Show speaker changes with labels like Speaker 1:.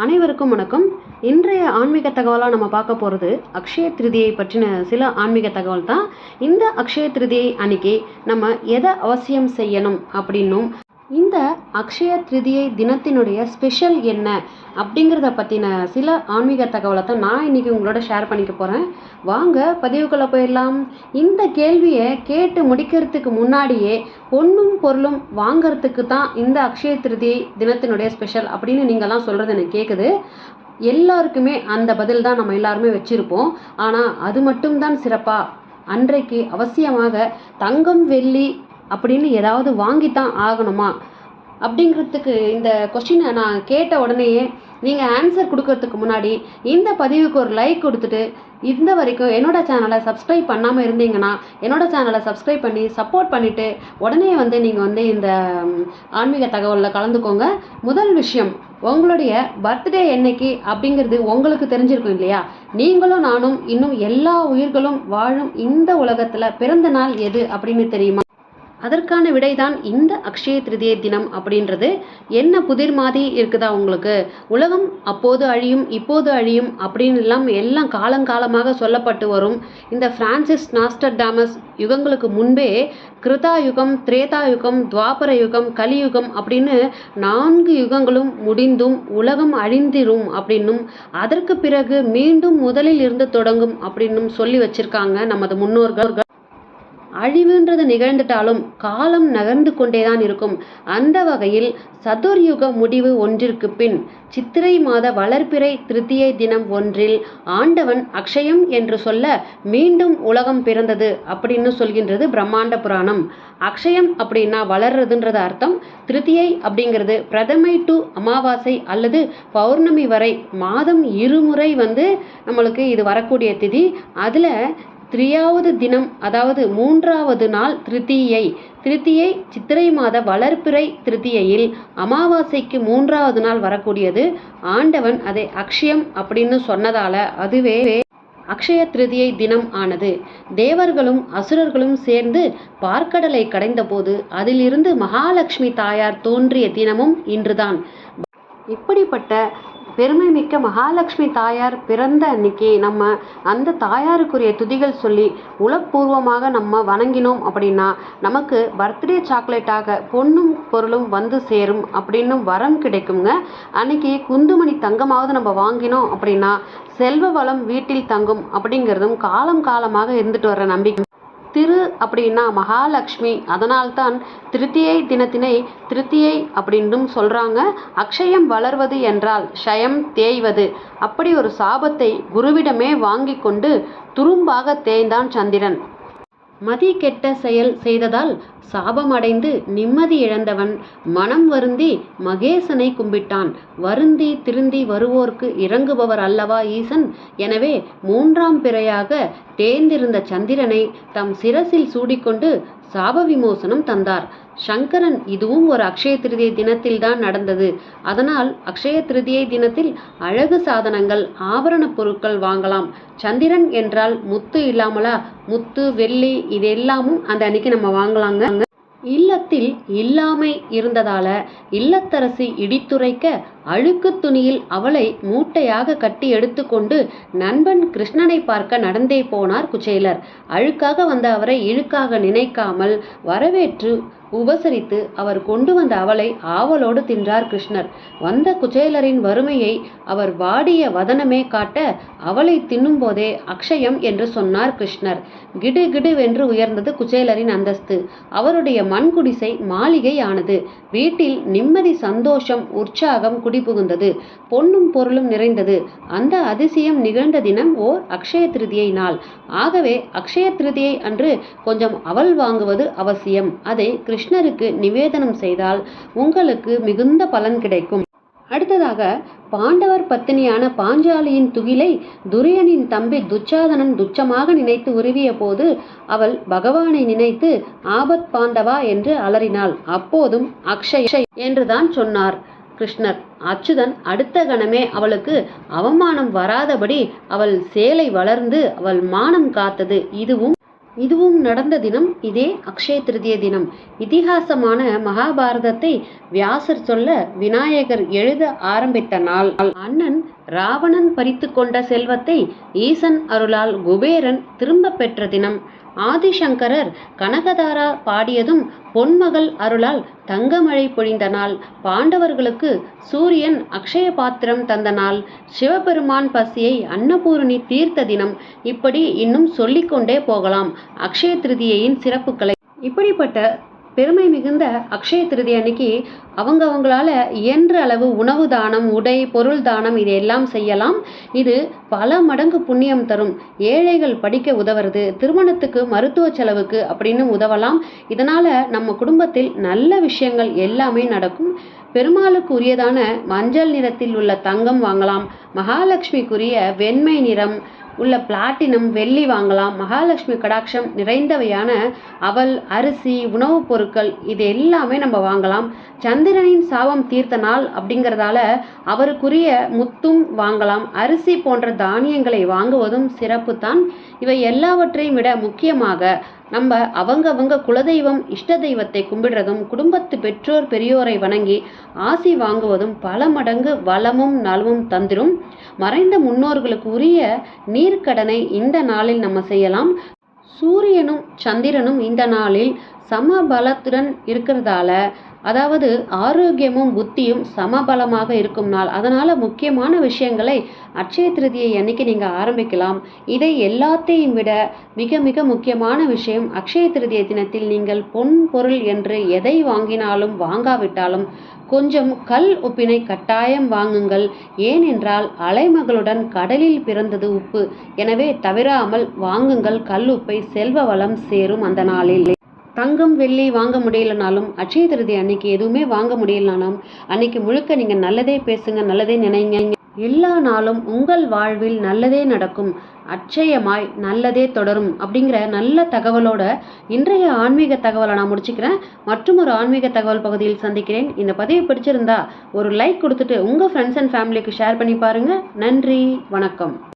Speaker 1: அனைவருக்கும் வணக்கம். இன்றைய ஆன்மீக தகவலாக நம்ம பார்க்க போகிறது அக்ஷய திருதியை பற்றின சில ஆன்மீக தகவல் தான் இந்த அக்ஷய திருதியை அன்னைக்கு நம்ம எதை அவசியம் செய்யணும் அப்படின்னும் இந்த அக்ஷய திருதியை தினத்தினுடைய ஸ்பெஷல் என்ன அப்படிங்கிறத பற்றின சில ஆன்மீக தகவலை தான் நான் இன்றைக்கி உங்களோட ஷேர் பண்ணிக்க போகிறேன் வாங்க பதிவுக்குள்ளே போயிடலாம். இந்த கேள்வியை கேட்டு முடிக்கிறதுக்கு முன்னாடியே பொண்ணும் பொருளும் வாங்கிறதுக்கு தான் இந்த அக்ஷய திருதியை தினத்தினுடைய ஸ்பெஷல் அப்படின்னு நீங்கள்லாம் சொல்கிறது எனக்கு கேட்குது எல்லாருக்குமே அந்த பதில் தான் நம்ம எல்லாருமே வச்சுருப்போம். ஆனால் அது மட்டும்தான் சிறப்பாக அன்றைக்கு அவசியமாக தங்கம் வெள்ளி அப்படின்னு ஏதாவது வாங்கித்தான் ஆகணுமா? அப்படிங்கிறதுக்கு இந்த கொஸ்டினை நான் கேட்ட உடனேயே நீங்கள் ஆன்சர் கொடுக்கறதுக்கு முன்னாடி இந்த பதிவுக்கு ஒரு லைக் கொடுத்துட்டு இந்த வரைக்கும் என்னோட சேனலை சப்ஸ்கிரைப் பண்ணாமல் இருந்தீங்கன்னா என்னோட சேனலை சப்ஸ்கிரைப் பண்ணி சப்போர்ட் பண்ணிவிட்டு உடனே வந்து நீங்கள் வந்து இந்த ஆன்மீக தகவலில் கலந்துக்கோங்க. முதல் விஷயம் உங்களுடைய பர்த்டே என்னைக்கு அப்படிங்கிறது உங்களுக்கு தெரிஞ்சிருக்கும் இல்லையா? நீங்களும் நானும் இன்னும் எல்லா உயிர்களும் வாழும் இந்த உலகத்தில் பிறந்த நாள் எது அப்படின்னு தெரியுமா? அதற்கான விடைதான் இந்த அக்ஷய திருதிய தினம் அப்படின்றது. என்ன புதிர் மாதிரி இருக்குதா உங்களுக்கு? உலகம் அப்போது அழியும் இப்போது அழியும் அப்படின்னு எல்லாம் எல்லாம் காலங்காலமாக சொல்லப்பட்டு வரும். இந்த பிரான்சிஸ் நாஸ்டர்டாமஸ் யுகங்களுக்கு முன்பே கிருதா யுகம் திரேதா யுகம் துவாபர யுகம் கலியுகம் அப்படின்னு நான்கு யுகங்களும் முடிந்தும் உலகம் அழிந்திரும் அப்படின்னும் அதற்கு பிறகு மீண்டும் முதலில் இருந்து தொடங்கும் அப்படின்னும் சொல்லி வச்சிருக்காங்க நமது முன்னோர்கள். அழிவுன்றது நிகழ்ந்துட்டாலும் காலம் நகர்ந்து கொண்டேதான் இருக்கும். அந்த வகையில் சதுர்யுக முடிவு ஒன்றிற்கு பின் சித்திரை மாத வளர்பிறை திருத்தியை தினம் ஒன்றில் ஆண்டவன் அக்ஷயம் என்று சொல்ல மீண்டும் உலகம் பிறந்தது அப்படின்னு சொல்கின்றது பிரம்மாண்ட புராணம். அக்ஷயம் அப்படின்னா வளர்றதுன்றது அர்த்தம். திருத்தியை அப்படிங்கிறது பிரதமை டு அமாவாசை அல்லது பௌர்ணமி வரை மாதம் இருமுறை வந்து நம்மளுக்கு இது வரக்கூடிய திதி. அதில் திரியாவது தினம் அதாவது மூன்றாவது நாள் திருத்தீயை. திருத்தியை சித்திரை மாத வளர்ப்பிறை திருத்தியையில் அமாவாசைக்கு மூன்றாவது நாள் வரக்கூடியது. ஆண்டவன் அதை அக்ஷயம் அப்படின்னு சொன்னதால அதுவே அக்ஷய திருதியை தினம் ஆனது. தேவர்களும் அசுரர்களும் சேர்ந்து பார்க்கடலை கடைந்தபோது அதிலிருந்து மகாலட்சுமி தாயார் தோன்றிய தினமும் இன்றுதான். இப்படிப்பட்ட பெருமைமிக்க மகாலட்சுமி தாயார் பிறந்த அன்னைக்கு நம்ம அந்த தாயாருக்குரிய துதிகள் சொல்லி உளப்பூர்வமாக நம்ம வணங்கினோம் அப்படின்னா நமக்கு பர்த்டே சாக்லேட்டாக பொண்ணும் பொருளும் வந்து சேரும் அப்படின்னும் வரம் கிடைக்குங்க அன்னைக்கு குந்துமணி தங்கமாவது நம்ம வாங்கினோம் அப்படின்னா செல்வ வளம் வீட்டில் தங்கும் அப்படிங்கிறதும் காலம் காலமாக இருந்துட்டு வர நம்பிக்கை திரு அப்படின்னா மகாலட்சுமி. அதனால்தான் திருத்தியை தினத்தினை திருத்தியை அப்படின்னும் சொல்கிறாங்க அக்ஷயம் வளர்வது என்றால் ஷயம் தேய்வது. அப்படி ஒரு சாபத்தை குருவிடமே வாங்கி கொண்டு துரும்பாக தேய்ந்தான் சந்திரன். மதி கெட்ட செயல் செய்ததால் சாபமடைந்து நிம்மதி இழந்தவன் மனம் வருந்தி மகேசனை கும்பிட்டான். வருந்தி திருந்தி வருவோர்க்கு இறங்குபவர் அல்லவா ஈசன்? எனவே மூன்றாம் பிறையாக தேர்ந்திருந்த சந்திரனை தம் சிரசில் சூடிக்கொண்டு சாப விமோசனம் தந்தார். சங்கரன் இதுவும் ஒரு அக்ஷய திருதியை தினத்தில் தான் நடந்தது. அதனால் அக்ஷய திருதியை தினத்தில் அழகு சாதனங்கள் ஆபரணப் பொருட்கள் வாங்கலாம். சந்திரன் என்றால் முத்து இல்லாமலா? முத்து வெள்ளி இது எல்லாமும் அந்த அன்னைக்கு நம்ம வாங்கலாங்க. இல்லத்தில் இல்லாமை இருந்ததால இல்லத்தரசி இடித்துரைக்க அழுக்கு துணியில் அவளை மூட்டையாக கட்டி எடுத்துக்கொண்டு நண்பன் கிருஷ்ணனை பார்க்க நடந்தே போனார் குச்சேலர். அழுக்காக வந்த அவரை இழுக்காக நினைக்காமல் வரவேற்று உபசரித்து அவர் கொண்டு வந்த அவளை ஆவலோடு தின்றார் கிருஷ்ணர். வந்த குச்சேலரின் வறுமையை அவர் வாடிய வதனமே காட்ட அவளை தின்னும்போதே அக்ஷயம் என்று சொன்னார் கிருஷ்ணர். கிடு கிடுவென்று உயர்ந்தது குச்சேலரின் அந்தஸ்து. அவருடைய மண்குடிசை மாளிகை ஆனது வீட்டில் நிம்மதி சந்தோஷம் உற்சாகம் குடிபுகுந்தது. பொன்னும் பொருளும் நிறைந்தது. அந்த அதிசயம் நிகழ்ந்த தினம் ஓர் அக்ஷய திருதியை நாள். ஆகவே அக்ஷய திருதியை அன்று கொஞ்சம் அவல் வாங்குவது அவசியம். அதை கிருஷ்ணருக்கு நிவேதனம் செய்தால் உங்களுக்கு மிகுந்த பலன் கிடைக்கும். அடுத்ததாக பாண்டவர் பத்தினியான பாஞ்சாலியின் துகிலை துரியனின் தம்பி துச்சாதனன் துச்சமாக நினைத்து உருவிய போது அவள் பகவானை நினைத்து ஆபத் பாண்டவா என்று அலறினாள். அப்போதும் அக்ஷய என்றுதான் சொன்னார். கிருஷ்ணர். அச்சுதன் அடுத்த கணமே அவளுக்கு அவமானம் வராதபடி அவள் சேலை வளர்ந்து அவள் மானம் காத்தது. இதுவும் இதுவும் நடந்த தினம் இதே அக்ஷய திருதிய தினம். இதிகாசமான மகாபாரதத்தை வியாசர் சொல்ல விநாயகர் எழுத ஆரம்பித்த நாள். அண்ணன் ராவணன் பறித்து கொண்ட செல்வத்தை ஈசன் அருளால் குபேரன் திரும்ப பெற்ற தினம். ஆதிசங்கரர் கனகதாரா பாடியதும் பொன்மகள் அருளால் தங்கமழை பொழிந்த நாள். பாண்டவர்களுக்கு சூரியன் அக்ஷய பாத்திரம் தந்த நாள். சிவபெருமான் பசியை அன்னபூரணி தீர்த்த தினம். இப்படி இன்னும் சொல்லிக்கொண்டே போகலாம். அக்ஷய திருதியையின் சிறப்புகளை. இப்படிப்பட்ட பெருமை மிகுந்த அக்ஷய திருதி அன்னைக்கு அவங்க அவங்களால இயன்ற அளவு உணவு தானம் உடை பொருள் தானம் இதையெல்லாம் செய்யலாம். இது பல மடங்கு புண்ணியம் தரும். ஏழைகள் படிக்க உதவுறது திருமணத்துக்கு மருத்துவ செலவுக்கு அப்படின்னு உதவலாம். இதனால நம்ம குடும்பத்தில் நல்ல விஷயங்கள் எல்லாமே நடக்கும். பெருமாளுக்கு உரியதான மஞ்சள் நிறத்தில் உள்ள தங்கம் வாங்கலாம். மகாலட்சுமிக்குரிய வெண்மை நிறம் உள்ள பிளாட்டினம் வெள்ளி வாங்கலாம் மகாலட்சுமி கடாட்சம் நிறைந்தவையான அவல் அரிசி உணவுப் பொருட்கள் இது எல்லாமே நம்ம வாங்கலாம். சந்திரனின் சாபம் தீர்த்த நாள் அப்படிங்கிறதால அவருக்குரிய முத்தும் வாங்கலாம். அரிசி போன்ற தானியங்களை வாங்குவதும் சிறப்பு தான் இவை எல்லாவற்றையும் விட முக்கியமாக நம்ம அவங்க அவங்க குலதெய்வம் இஷ்ட தெய்வத்தை கும்பிடுறதும் குடும்பத்து பெற்றோர் பெரியோரை வணங்கி ஆசி வாங்குவதும் பல மடங்கு வளமும் நலமும் தந்திரும். மறைந்த முன்னோர்களுக்கு உரிய நீர்க்கடனை இந்த நாளில் நம்ம செய்யலாம். சூரியனும் சந்திரனும் இந்த நாளில் சமபலத்துடன் இருக்கிறதால அதாவது ஆரோக்கியமும் புத்தியும் சமபலமாக இருக்கும் நாள். அதனால் முக்கியமான விஷயங்களை அட்சய திருதியை அன்னைக்கு நீங்கள் ஆரம்பிக்கலாம். இதை எல்லாத்தையும் விட மிக மிக முக்கியமான விஷயம் அக்ஷய திருதிய தினத்தில் நீங்கள் பொன் பொருள் என்று எதை வாங்கினாலும் வாங்காவிட்டாலும் கொஞ்சம் கல் உப்பினை கட்டாயம் வாங்குங்கள். ஏனென்றால் அலைமகளுடன் கடலில் பிறந்தது உப்பு. எனவே தவிராமல் வாங்குங்கள். கல் உப்பை செல்வ வளம் சேரும் அந்த நாளில். தங்கம் வெள்ளி வாங்க முடியலனாலும் அட்சய திருதி அன்னைக்கு எதுவுமே வாங்க முடியலனாலும் அன்னைக்கு முழுக்க நீங்க நல்லதே பேசுங்க நல்லதே நினைங்க. எல்லா நாளும் உங்கள் வாழ்வில் நல்லதே நடக்கும் அட்சயமாய் நல்லதே தொடரும் அப்படிங்கிற நல்ல தகவலோட இன்றைய ஆன்மீக தகவலை நான் முடிச்சுக்கிறேன். மற்றும் ஒரு ஆன்மீக தகவல் பகுதியில் சந்திக்கிறேன். இந்த பதிவு பிடிச்சிருந்தா ஒரு லைக் கொடுத்துட்டு உங்கள் ஃப்ரெண்ட்ஸ் அண்ட் ஃபேமிலிக்கு ஷேர் பண்ணி பாருங்க. நன்றி வணக்கம்.